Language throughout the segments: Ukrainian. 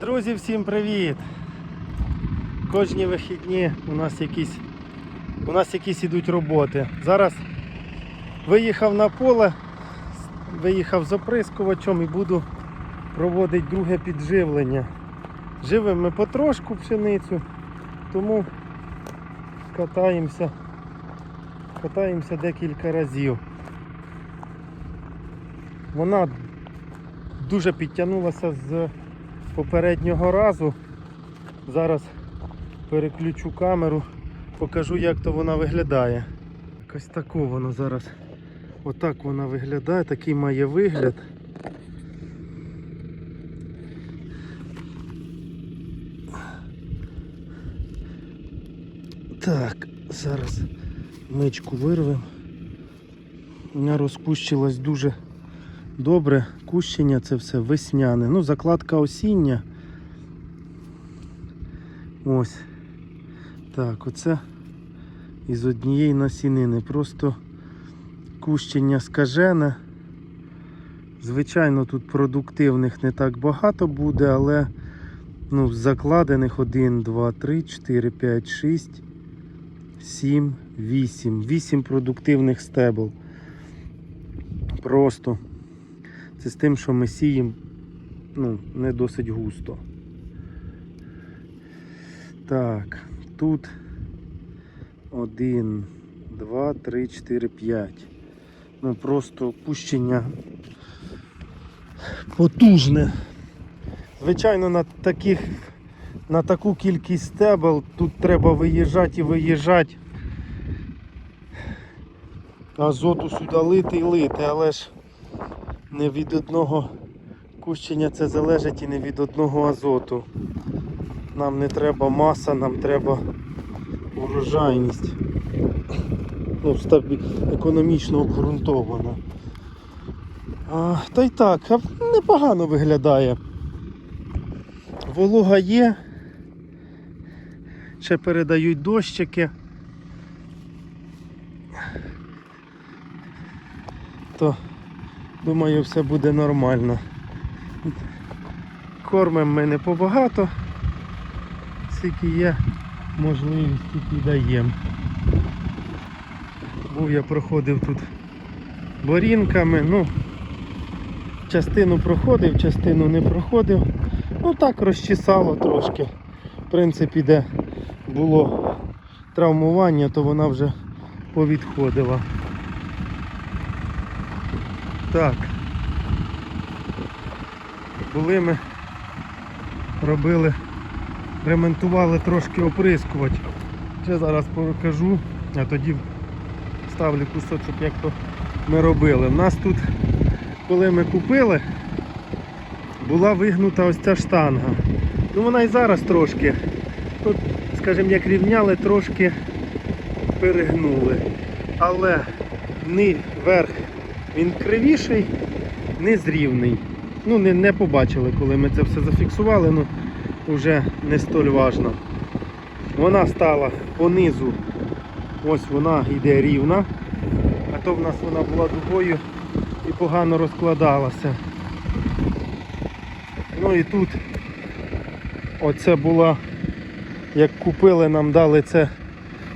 Друзі, всім привіт! Кожні вихідні у нас якісь у нас якісь ідуть роботи. Зараз виїхав на поле, виїхав з оприскувачем і буду проводити друге підживлення. Живемо ми потрошку пшеницю, тому катаємося, катаємося декілька разів. Вона дуже підтягнулася з попереднього разу. Зараз переключу камеру, покажу як то вона виглядає. Якось тако воно зараз. Отак вона виглядає, такий має вигляд. Так, зараз мичку вирвемо. Вона розкущилась дуже добре. Кущення це все весняне. Ну, закладка осіння. Ось. Так, оце із однієї насінини. Просто кущення скажене. Звичайно, тут продуктивних не так багато буде, але ну, закладених 1, 2, 3, 4, 5, 6, 7, 8. 8 продуктивних стебл. Просто. Це з тим, що ми сіємо ну, не досить густо. Так, тут 1, 2, 3, 4, 5. Ну просто пущення потужне. Звичайно, на таких на таку кількість стебел тут треба виїжджати і виїжджати. Азоту сюди лити і лити, але ж не від одного кущення це залежить і не від одного азоту. Нам не треба маса, нам треба урожайність. Ну, економічно обґрунтовано. А, та й так, непогано виглядає. Волога є. Ще передають дощики. То Думаю, все буде нормально. Кормимо ми не побагато, скільки є можливість, тільки даємо. Був я проходив тут борінками, ну, частину проходив, частину не проходив. Ну так розчесало трошки. В принципі, де було травмування, то вона вже повідходила. Так. Були ми робили, ремонтували трошки оприскувач. Ще зараз покажу, а тоді ставлю кусочок, як то ми робили. У нас тут, коли ми купили, була вигнута ось ця штанга. Ну вона і зараз трошки, тут, скажімо, як рівняли, трошки перегнули. Але ни верх він кривіший, низ рівний. Ну, не, не побачили, коли ми це все зафіксували, ну вже не столь важно. Вона стала понизу, ось вона йде рівна, а то в нас вона була дугою і погано розкладалася. Ну і тут оце була, як купили, нам дали це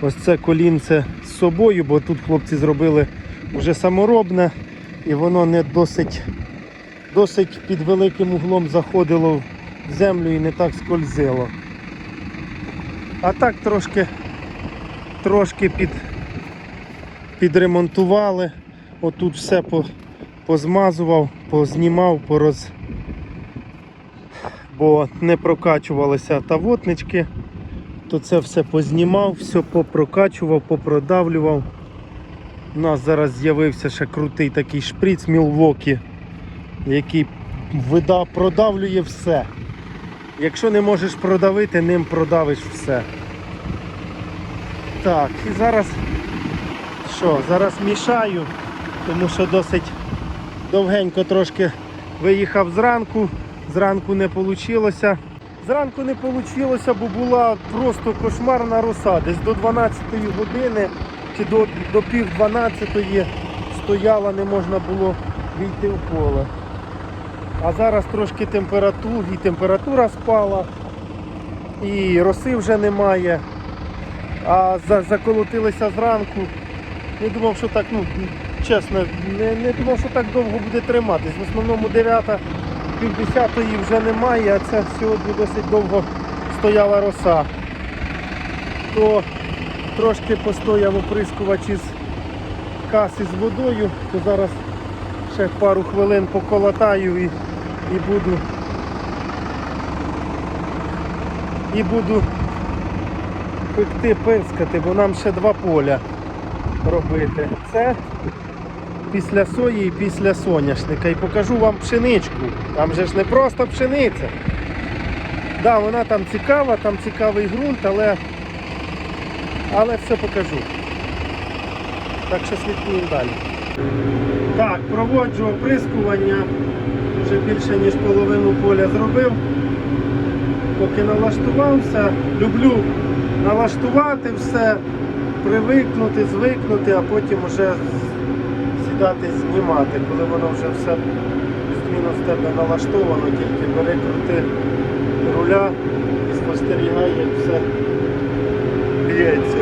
ось це колінце з собою, бо тут хлопці зробили вже саморобне і воно не досить досить під великим углом заходило в землю і не так скользило. А так трошки трошки під, підремонтували. Отут все по, позмазував, познімав, пороз... бо не прокачувалися тавотнички, то це все познімав, все попрокачував, попродавлював. У нас зараз з'явився ще крутий такий шприц Мілвокі, який вида, продавлює все. Якщо не можеш продавити, ним продавиш все. Так, і зараз що, зараз мішаю, тому що досить довгенько трошки виїхав зранку, зранку не вийшло. Зранку не вийшло, бо була просто кошмарна роса. Десь до 12 години чи до, до пів 12 стояла, не можна було війти в поле. А зараз трошки температура, і температура спала, і роси вже немає. А за- заколотилися зранку. Не думав, що так, ну чесно, не, не думав, що так довго буде триматись. В основному 9 півдесятої вже немає, а це сьогодні досить довго стояла роса. То трошки постояв оприскувач із каси з водою, то зараз ще пару хвилин поколотаю і, і буду і буду пекти пирскати, бо нам ще два поля робити. Це після сої і після соняшника. І покажу вам пшеничку. Там же ж не просто пшениця. Да, вона там цікава, там цікавий ґрунт, але, але все покажу. Так що слідкуємо далі. Так, проводжу оприскування. Вже більше ніж половину поля зробив. Поки налаштувався, люблю налаштувати все, привикнути, звикнути, а потім вже сідати знімати, коли воно вже все плюс-мінус тебе налаштовано, тільки бери крути руля і спостерігай, як все б'ється.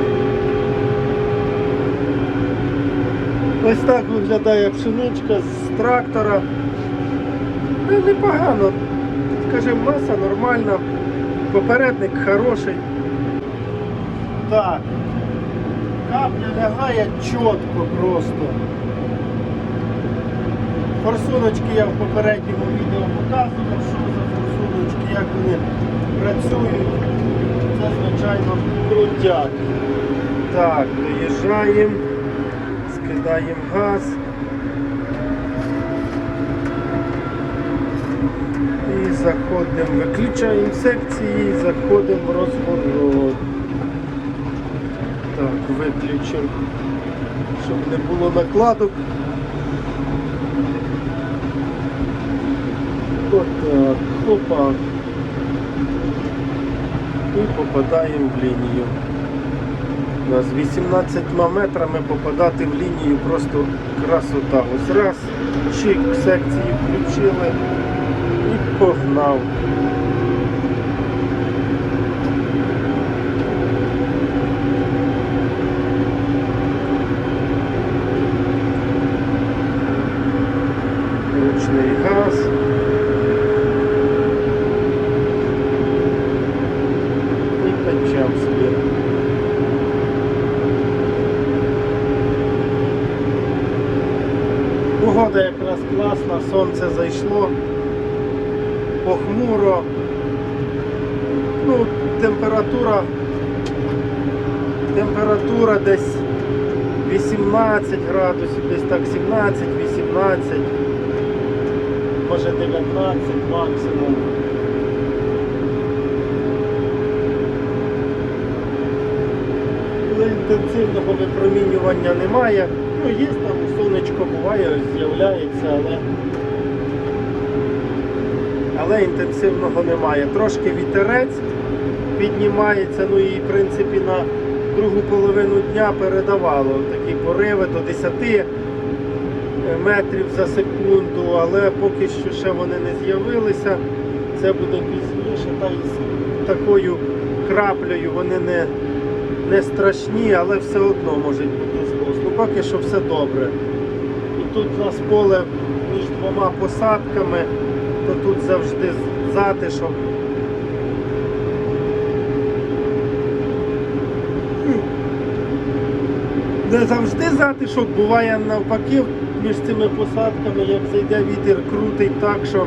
Ось так виглядає пшеничка з трактора. Ну, непогано. Скажімо, маса нормальна, попередник хороший. Так. Капля лягає чітко просто. Форсуночки я в попередньому відео показував, що за форсуночки, як вони працюють. Це, звичайно, крутяк. Так, доїжджаємо, скидаємо газ. І заходимо, виключаємо секції, заходимо в розворот. Так, виключимо, щоб не було накладок. Отак, хопа. І попадаємо в лінію. Нас 18 метрами попадати в лінію просто красота. Ось раз, чик, секції включили і погнав. Ручний газ. І качав якраз класна, сонце зайшло, похмуро. Ну, температура, температура десь 18 градусів, десь так 17-18, може 19 максимум. Інтенсивного випромінювання немає. Ну, є там сонечко буває, з'являється, але, але інтенсивного немає. Трошки вітерець піднімається, ну і в принципі на другу половину дня передавало такі пориви до 10 метрів за секунду, але поки що ще вони не з'явилися. Це буде пізніше, та з такою краплею вони не, не страшні, але все одно можуть бути злос. Ну поки що все добре. Тут у нас поле між двома посадками, то тут завжди затишок. Не завжди затишок, буває навпаки між цими посадками, як зайде вітер, крутить так, що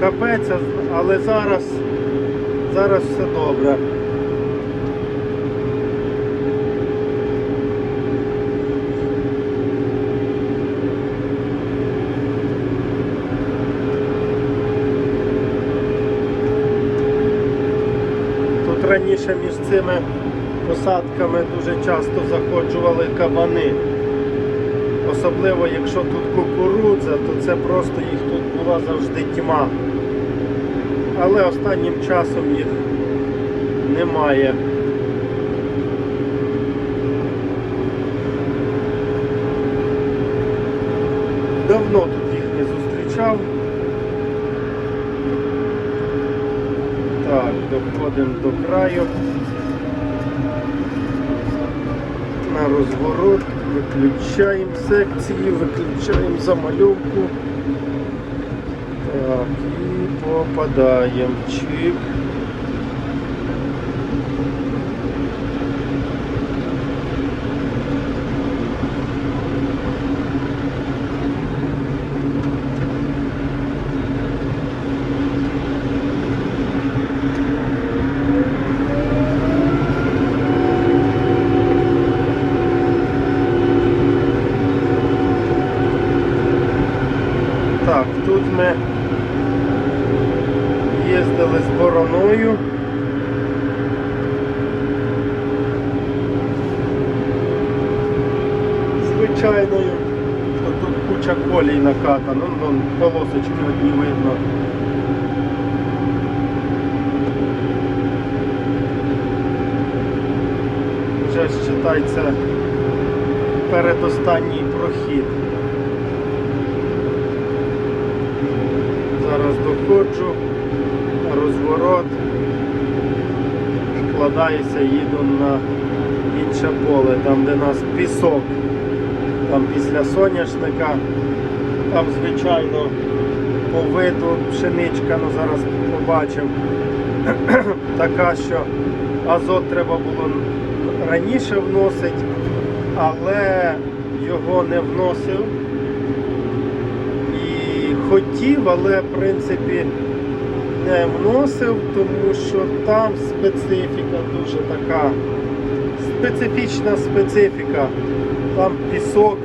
капець, але зараз, зараз все добре. Тут раніше між цими посадками дуже часто заходжували кабани. Особливо якщо тут кукурудза, то це просто їх тут була завжди тьма. Але останнім часом їх немає. Давно тут їх не зустрічав. Доходимо до краю. На розворот, виключаємо секції, виключаємо замальовку. Так, і попадаємо. Чіп. Так, тут ми їздили з бороною. Звичайною. То Тут куча колій накатана, ну, полосочки одні видно. Вже ж читається передостанній прохід. Зараз розворот, вкладаюся, їду на інше поле, там де нас пісок, там після соняшника, там звичайно по виду пшеничка, ну зараз побачив, така, що азот треба було раніше вносити, але його не вносив хотів, але в принципі не вносив, тому що там специфіка дуже така специфічна специфіка. Там пісок,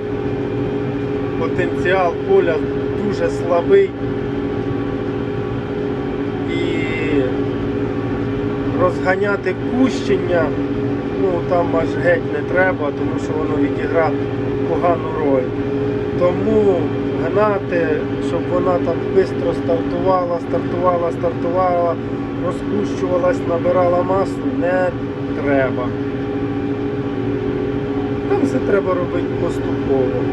потенціал поля дуже слабий і розганяти кущення, ну там аж геть не треба, тому що воно відіграє погану роль. Тому гнати, щоб вона там швидко стартувала, стартувала, стартувала, розкущувалась, набирала масу, не треба. Там все треба робити поступово.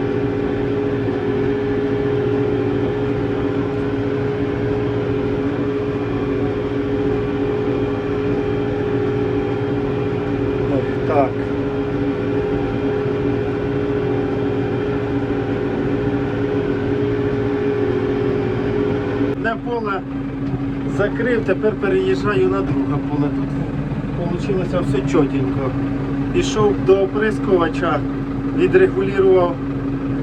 Ось Так. Одне поле закрив, тепер переїжджаю на друге поле. Тут вийшло все чотенько. Пішов до оприскувача, відрегулював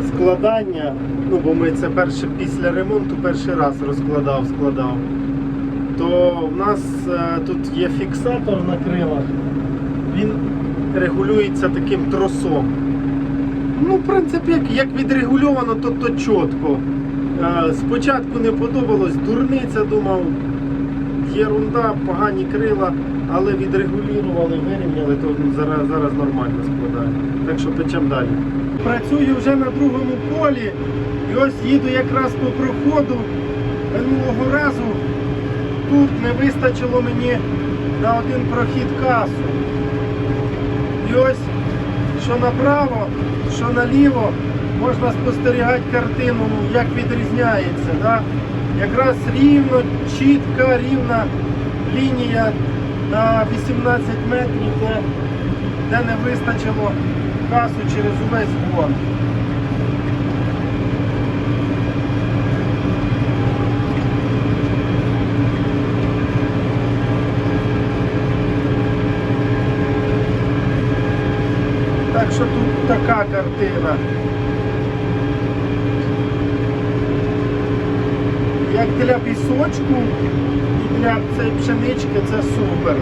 складання. Ну, бо ми це перше після ремонту перший раз розкладав, складав. То в нас е, тут є фіксатор на крилах. Він регулюється таким тросом. Ну, в принципі, як, як відрегульовано, то, то чітко. Спочатку не подобалось, дурниця думав, єрунда, погані крила, але відрегулювали, вирівняли, то зараз, зараз нормально складає. Так що печемо далі. Працюю вже на другому полі і ось їду якраз по проходу минулого разу. Тут не вистачило мені на один прохід касу. І ось що направо, що наліво можна спостерігати картину, ну, як відрізняється. Да? Якраз рівно, чітка, рівна лінія на 18 метрів, де, де не вистачило касу через увесь год. Так що тут така картина. Як для пісочку і для цієї пшенички це супер.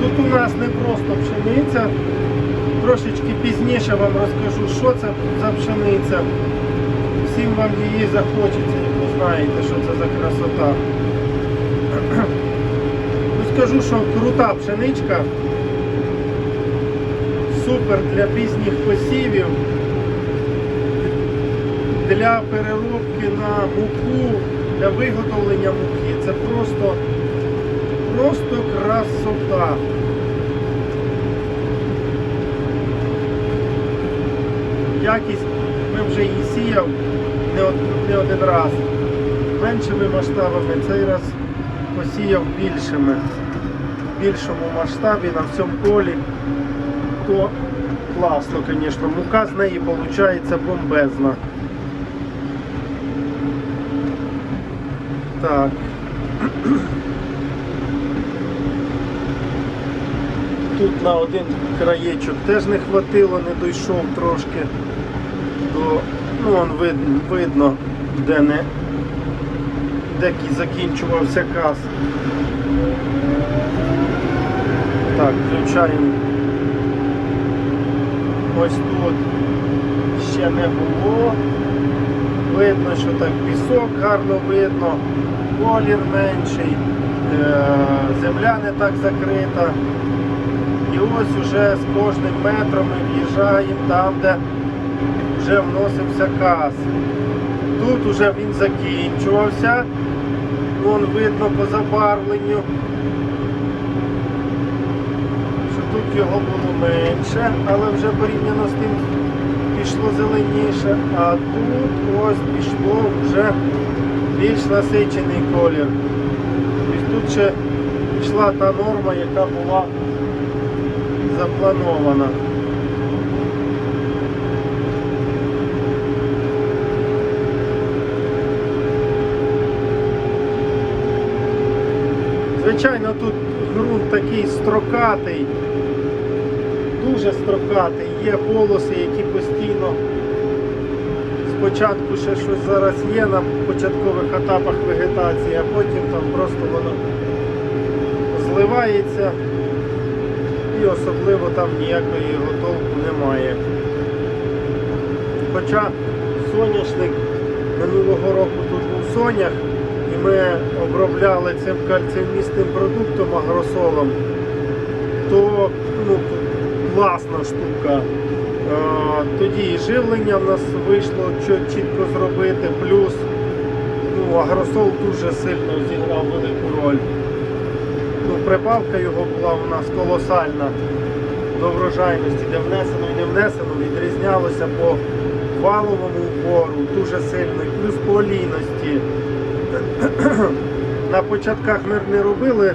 Тут у нас не просто пшениця. Трошечки пізніше вам розкажу, що це за пшениця. Всім вам її захочеться, як ви знаєте, що це за красота. Ну, скажу, що крута пшеничка. Супер для пізніх посівів, для переробки на муку, для виготовлення муки. Це просто, просто красота. Якість ми вже її сіяв не, не один раз. Меншими масштабами цей раз посіяв більшими, в більшому масштабі на всьому полі, то класно, звісно. Мука з неї виходить бомбезна. Так. Тут на один краєчок теж не хватило, не дійшов трошки до. Ну, он видно, видно де не де закінчувався каз. Так, включаємо. Ось тут ще не було. Видно, що так пісок гарно видно, колір менший, е, земля не так закрита. І ось уже з кожним метром ми в'їжджаємо там, де вже вносився каз. Тут уже він закінчувався. Вон видно по забарвленню, що тут його було менше, але вже порівняно з тим пішло зеленіше, а тут ось пішло вже більш насичений колір. Тобто тут ще пішла та норма, яка була запланована. Звичайно, тут ґрунт такий строкатий, дуже строкатий. Є полоси, які постійно спочатку ще щось зараз є на початкових етапах вегетації, а потім там просто воно зливається і особливо там ніякої його толку немає. Хоча соняшник минулого року тут був сонях, і ми обробляли цим кальцієвмісним продуктом агросолом, то ну, класна штука. Е, Тоді і живлення в нас вийшло чітко зробити, плюс ну, агросол дуже сильно зіграв велику роль. Ну, прибавка його була у нас колосальна до врожайності, де внесено і не внесено, відрізнялося по валовому упору дуже сильно, плюс по олійності. На початках ми не робили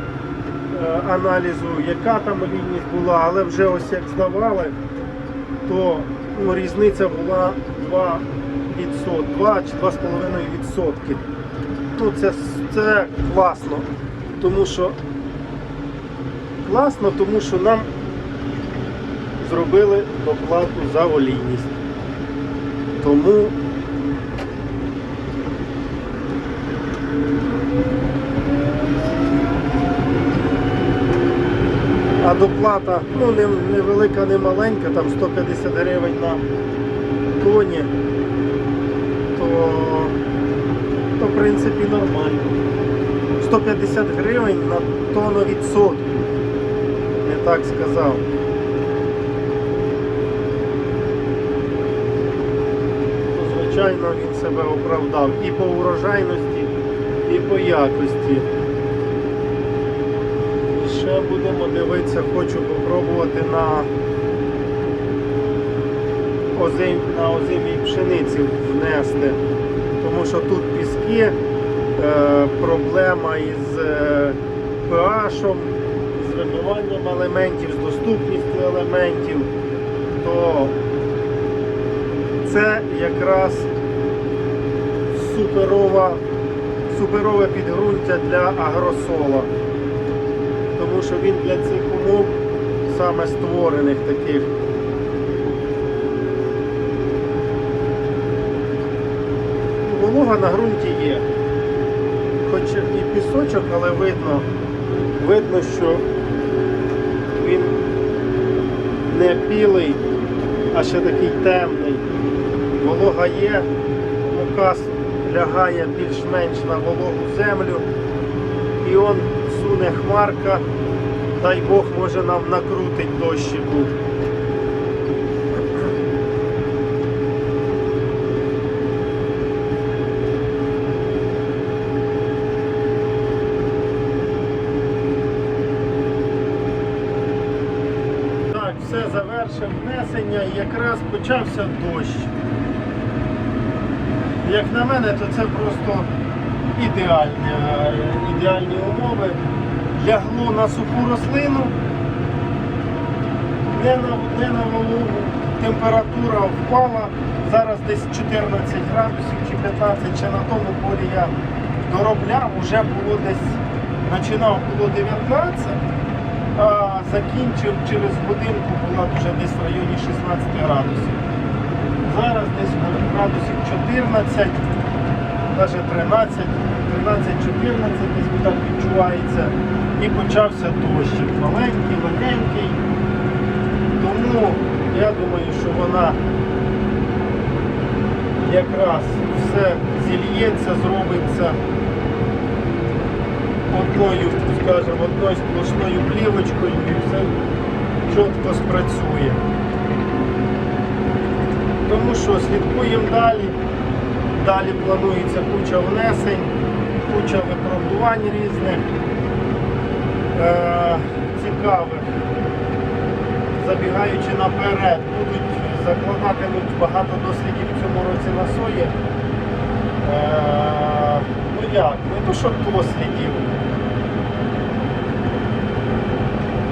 аналізу, яка там олійність була, але вже ось як здавали, то ну, різниця була 2 відсот, 2 чи 2,5 відсотки. Ну, це, це класно, тому що класно, тому що нам зробили доплату за олійність. Тому а доплата ну, не, невелика, не маленька, там 150 гривень на тоні, то, то в принципі нормально. 150 гривень на тонну відсотку. Не так сказав. Звичайно, він себе оправдав і по урожайності, і по якості. Будемо дивитися, хочу попробувати на на озимій пшениці внести. Тому що тут піски, е, проблема із е, pH, з вибиванням елементів, з доступністю елементів, то це якраз суперова, суперове підґрунтя для агросола. Що він для цих умов саме створених таких. Волога на ґрунті є. Хоч і пісочок, але видно, видно, що він не білий, а ще такий темний. Волога є, мукас лягає більш-менш на вологу землю. І он суне хмарка, дай Бог може нам накрутить дощику. Так, все завершив внесення і якраз почався дощ. Як на мене, то це просто ідеальні, е, ідеальні умови. Лягло на суху рослину, не на, не на вологу, температура впала. Зараз десь 14 градусів чи 15, ще на тому полі я доробляв, вже було десь, починав було 19, а закінчив через годинку була вже десь в районі 16 градусів. Зараз десь градусів 14, навіть 13, 13-14 десь так відчувається. І почався дощик. Маленький, легенький. Тому я думаю, що вона якраз все зільється, зробиться одною, скажімо, одною сплошною плівочкою і все чітко спрацює. Тому що слідкуємо далі. Далі планується куча внесень, куча випробувань різних, е- цікавих. Забігаючи наперед, будуть закладатимуть багато дослідів в цьому році на сої. Е- ну як, не то що дослідів.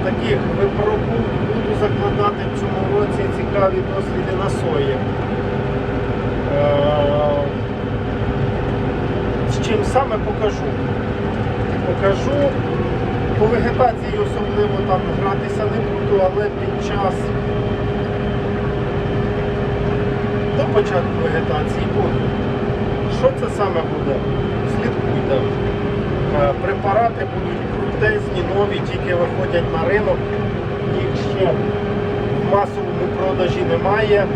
Таких випробу буду закладати в цьому році цікаві досліди на сої. Е, З чим саме покажу. Покажу. По вегетації особливо там гратися не буду, але під час до початку вегетації буду. Що це саме буде? Слідкуйте. Е, Препарати будуть крутезні, нові, тільки виходять на ринок. Їх ще в масовому продажі немає. Е,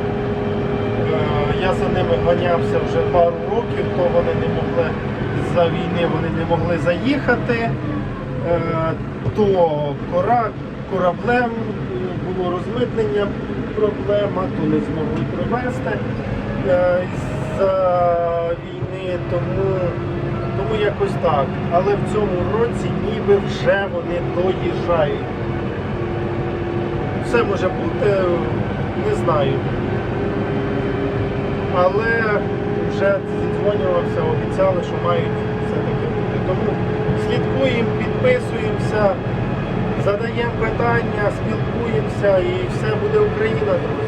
Я за ними ганявся вже пару років, то вони не могли за війни вони не могли заїхати, то кора, кораблем було розмитнення проблема, то не змогли привезти е, з-за війни, тому, тому якось так. Але в цьому році ніби вже вони доїжджають. Все може бути, не знаю. Але вже зідзвонювався, обіцяли, що мають. Тому слідкуємо, підписуємося, задаємо питання, спілкуємося і все буде Україна, друзі.